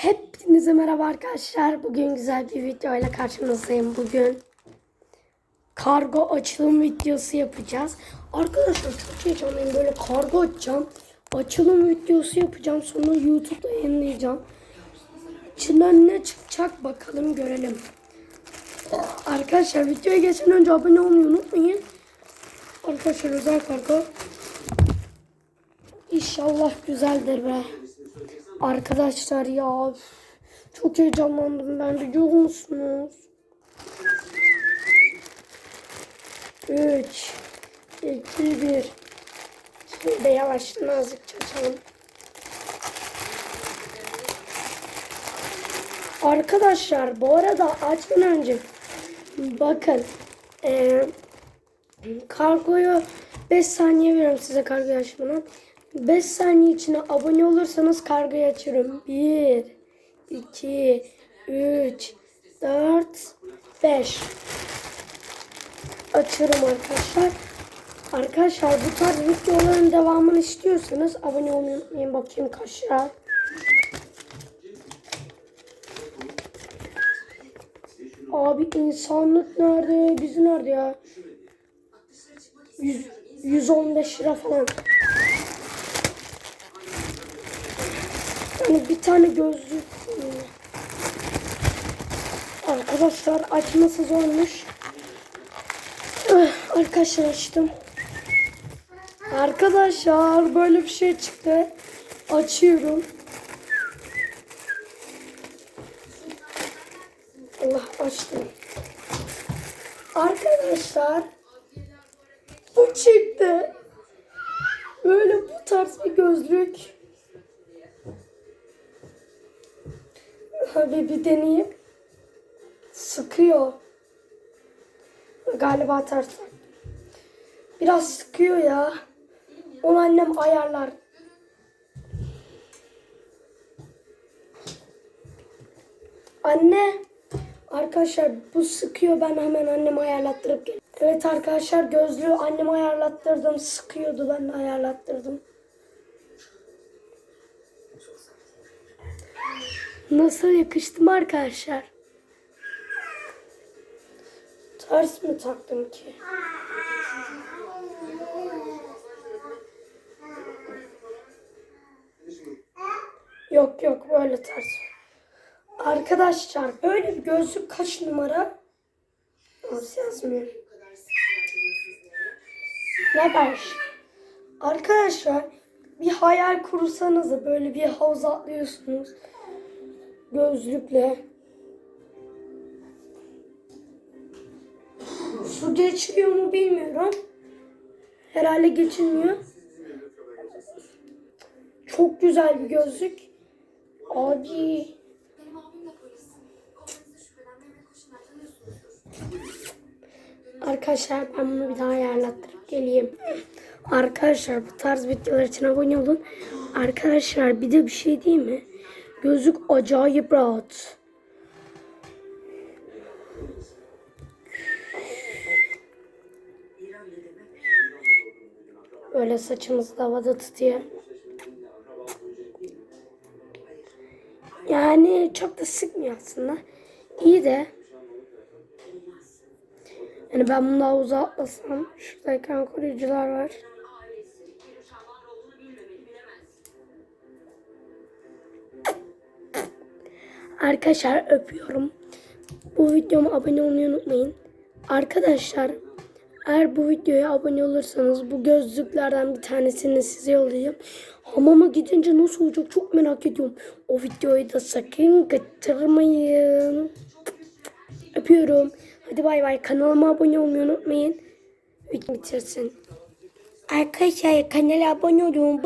Hepinize merhaba arkadaşlar. Bugün güzel bir video ile karşınızdayım. Bugün kargo açılım videosu yapacağız. Arkadaşlar çok heyecanlıyım. Böyle kargo açacağım. Açılım videosu yapacağım. Sonra YouTube'da yayınlayacağım. İçinden ne çıkacak bakalım görelim. Arkadaşlar videoya geçen önce abone olmayı unutmayın. Arkadaşlar özel kargo. İnşallah güzeldir be. Arkadaşlar ya çok heyecanlandım ben biliyor musunuz? 3 2 1 Şimdi yavaş nazikçe açalım. Arkadaşlar bu arada açmadan önce bakın eee kargoyu 5 saniye veriyorum size kargoyu açmadan. 5 saniye içinde abone olursanız kargoyu açıyorum. 1, 2, 3, 4, 5. Açıyorum arkadaşlar. Arkadaşlar bu tarz videoların devamını istiyorsanız abone olmayı unutmayın. Bakayım kaçlar. Abi insanlık nerede? Bizi nerede ya? 100, 115 lira falan. Yani bir tane gözlük. Arkadaşlar açması zormuş. Ah, Arkadaşlar açtım. Arkadaşlar böyle bir şey çıktı. Açıyorum. Allah açtım. Arkadaşlar bu çıktı. Böyle bu tarz bir gözlük. Hadi bir deneyeyim. Sıkıyor. Galiba ters. Biraz sıkıyor ya. Onu annem ayarlar. Anne. Arkadaşlar bu sıkıyor. Ben hemen anneme ayarlattırıp geliyorum. Evet arkadaşlar gözlüğü anneme ayarlattırdım. Sıkıyordu ben de ayarlattırdım. Nasıl yakıştı mı arkadaşlar? Ters mi taktım ki? Yok yok böyle ters. Arkadaşlar böyle bir gözlük kaç numara? Nasıl yazmıyor? Ne var? Arkadaşlar bir hayal kursanız da böyle bir havuz atlıyorsunuz. Gözlükle. Su geçiriyor mu bilmiyorum. Herhalde geçirmiyor. Çok güzel bir gözlük. Abi. Arkadaşlar ben bunu bir daha ayarlattırıp geleyim. Arkadaşlar bu tarz videolar için abone olun. Arkadaşlar bir de bir şey değil mi? Gözlük acayip rahat. Böyle saçımızı da havada tutuyor. Yani çok da sıkmıyor aslında. İyi de yani ben bunu havuza atlasam şurada koruyucular var. Arkadaşlar öpüyorum. Bu videoma abone olmayı unutmayın. Arkadaşlar eğer bu videoya abone olursanız bu gözlüklerden bir tanesini size yollayacağım. Hamama gidince nasıl olacak çok merak ediyorum. O videoyu da sakın kaçırmayın. Öpüyorum. Hadi bay bay. Kanalıma abone olmayı unutmayın. Video bitirsin. Arkadaşlar kanala abone olun.